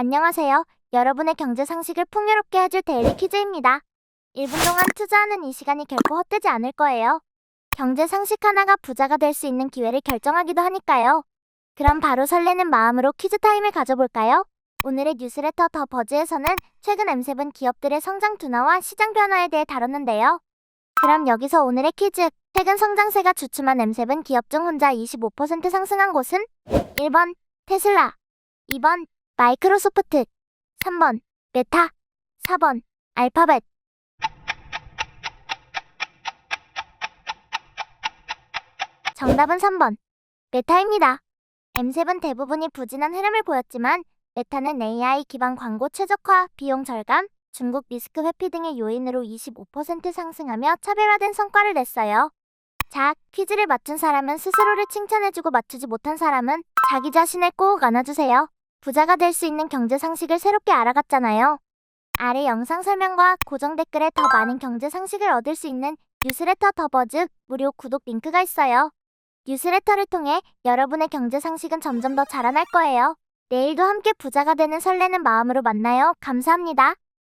안녕하세요. 여러분의 경제 상식을 풍요롭게 해줄 데일리 퀴즈입니다. 1분 동안 투자하는 이 시간이 결코 헛되지 않을 거예요. 경제 상식 하나가 부자가 될 수 있는 기회를 결정하기도 하니까요. 그럼 바로 설레는 마음으로 퀴즈 타임을 가져볼까요? 오늘의 뉴스레터 더 버즈에서는 최근 M7 기업들의 성장 둔화와 시장 변화에 대해 다뤘는데요. 그럼 여기서 오늘의 퀴즈. 최근 성장세가 주춤한 M7 기업 중 혼자 25% 상승한 곳은 1번 테슬라, 2번 마이크로소프트, 3번 메타, 4번 알파벳. 정답은 3번 메타입니다. M7 대부분이 부진한 흐름을 보였지만 메타는 AI 기반 광고 최적화, 비용 절감, 중국 리스크 회피 등의 요인으로 25% 상승하며 차별화된 성과를 냈어요. 자, 퀴즈를 맞춘 사람은 스스로를 칭찬해주고 맞추지 못한 사람은 자기 자신을 꼭 안아주세요. 부자가 될 수 있는 경제 상식을 새롭게 알아갔잖아요. 아래 영상 설명과 고정 댓글에 더 많은 경제 상식을 얻을 수 있는 뉴스레터 더 버즈 무료 구독 링크가 있어요. 뉴스레터를 통해 여러분의 경제 상식은 점점 더 자라날 거예요. 내일도 함께 부자가 되는 설레는 마음으로 만나요. 감사합니다.